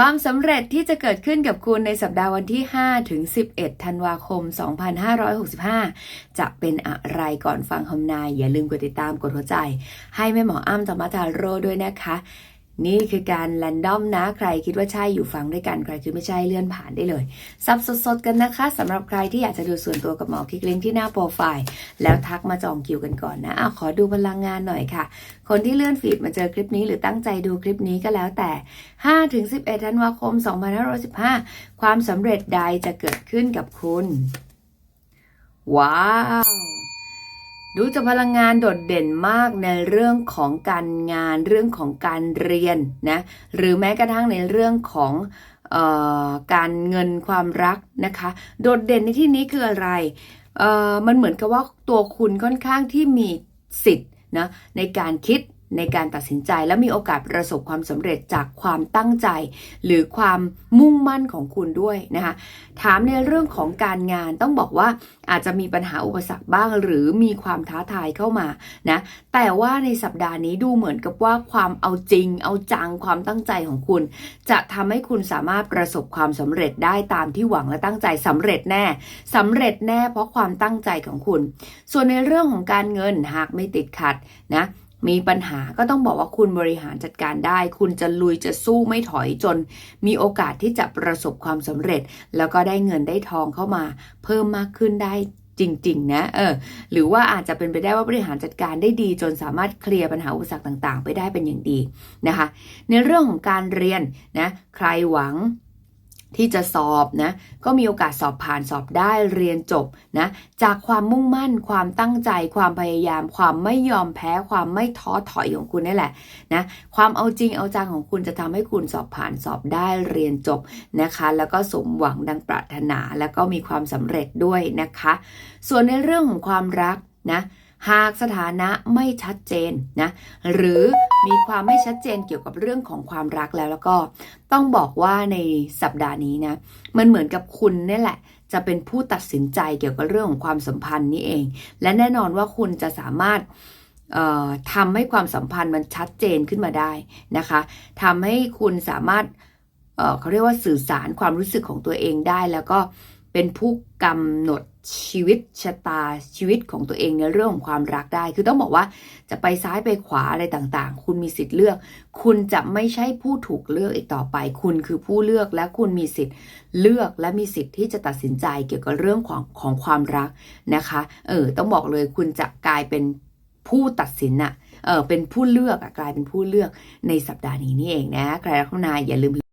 ความสำเร็จที่จะเกิดขึ้นกับคุณในสัปดาห์วันที่ 5 ถึง 11 ธันวาคม 2565 จะเป็นอะไรก่อนฟังคำนาย อย่าลืมกดติดตามกดหัวใจ ให้แม่หมออ้ำธรรมทาโรด้วยนะคะ นี่คือการแรนดอมนะ ใครคิดว่าใช่อยู่ฟังด้วยกัน ใครคิดไม่ใช่เลื่อนผ่านได้เลยซับสดๆกันนะคะสำหรับใครที่อยากจะดูส่วนตัวกับหมอคลิกลิงก์ที่หน้าโปรไฟล์ แล้วทักมาจองคิวกันก่อนนะอะขอดูพลังงานหน่อยค่ะ คนที่เลื่อนฟีดมาเจอคลิปนี้หรือตั้งใจดูคลิปนี้ก็แล้วแต่ 5-11ธันวาคม 2515 ความสำเร็จใดจะเกิดขึ้นกับคุณ ว้าว ดูจะพลังงานโดดเด่นมากในเรื่องของการงานเรื่องของการเรียนนะหรือแม้กระทั่งในเรื่องของออการเงินความรักนะคะ โดดเด่นในที่นี้คืออะไรมันเหมือนกับว่าตัวคุณค่อนข้างที่มีสิทธิ์นะในการคิด ในการตัดสินใจและมีโอกาสประสบความสำเร็จจากความตั้งใจ หรือความมุ่งมั่นของคุณด้วยนะคะถามในเรื่องของการงานต้องบอกว่าอาจจะมีปัญหาอุปสรรคบ้าง หรือมีความท้าทายเข้ามานะแต่ว่าในสัปดาห์นี้ดูเหมือนกับว่าความเอาจริง เอาจังความตั้งใจของคุณ จะทำให้คุณสามารถประสบความสำเร็จได้ตามที่หวังและตั้งใจสำเร็จแน่สำเร็จแน่เพราะความตั้งใจของคุณ ส่วนในเรื่องของการเงินหากไม่ติดขัดนะ มีปัญหาก็ต้องบอกว่าคุณบริหารจัดการได้ คุณจะลุยจะสู้ไม่ถอยจน มีโอกาสที่จะประสบความสำเร็จ แล้วก็ได้เงินได้ทองเข้ามา เพิ่มมากขึ้นได้จริง ๆ นะ เออ หรือว่าอาจจะเป็นไปได้ว่าบริหารจัดการได้ดี จนสามารถเคลียร์ปัญหาอุปสรรคต่าง ๆ ไปได้เป็นอย่างดีนะคะ ในเรื่องของการเรียนนะ ใครหวัง ที่จะสอบนะก็มีโอกาสสอบผ่านสอบได้เรียนจบนะจากความมุ่งมั่น ความตั้งใจ ความพยายาม ความไม่ยอมแพ้ ความไม่ท้อถอยของคุณนี่แหละนะความเอาจริงเอาจังของคุณจะทำให้คุณสอบผ่านสอบได้เรียนจบนะคะ แล้วก็สมหวังดังปรารถนา แล้วก็มีความสำเร็จด้วยนะคะ ส่วนในเรื่องของความรักนะ หากสถานะไม่ชัดเจนนะหรือมีความไม่ชัดเจนเกี่ยวกับเรื่องของความรักแล้วแล้วก็ต้องบอกว่าในสัปดาห์นี้นะมันเหมือนกับคุณนี่แหละ จะเป็นผู้ตัดสินใจเกี่ยวกับเรื่องของความสัมพันธ์นี้เอง และแน่นอนว่าคุณจะสามารถเอ่อทำให้ความสัมพันธ์มันชัดเจนขึ้นมาได้นะคะทำให้คุณสามารถเอ่อเขาเรียกว่าสื่อสารความรู้สึกของตัวเองได้แล้วก็ เป็นผู้กำหนดชีวิตชะตาชีวิตของตัวเองในเรื่องของความรักได้ คือต้องบอกว่าจะไปซ้ายไปขวาอะไรต่างๆ คุณมีสิทธิ์เลือก คุณจะไม่ใช่ผู้ถูกเลือกอีกต่อไป คุณคือผู้เลือกและคุณมีสิทธิ์เลือกและมีสิทธิ์ที่จะตัดสินใจเกี่ยวกับเรื่องของของความรักนะคะ เออ ต้องบอกเลยคุณจะกลายเป็นผู้ตัดสินอะเออเป็นผู้เลือกอะกลายเป็นผู้เลือกในสัปดาห์นี้นี่เองนะ ใครรักนาอย่าลืม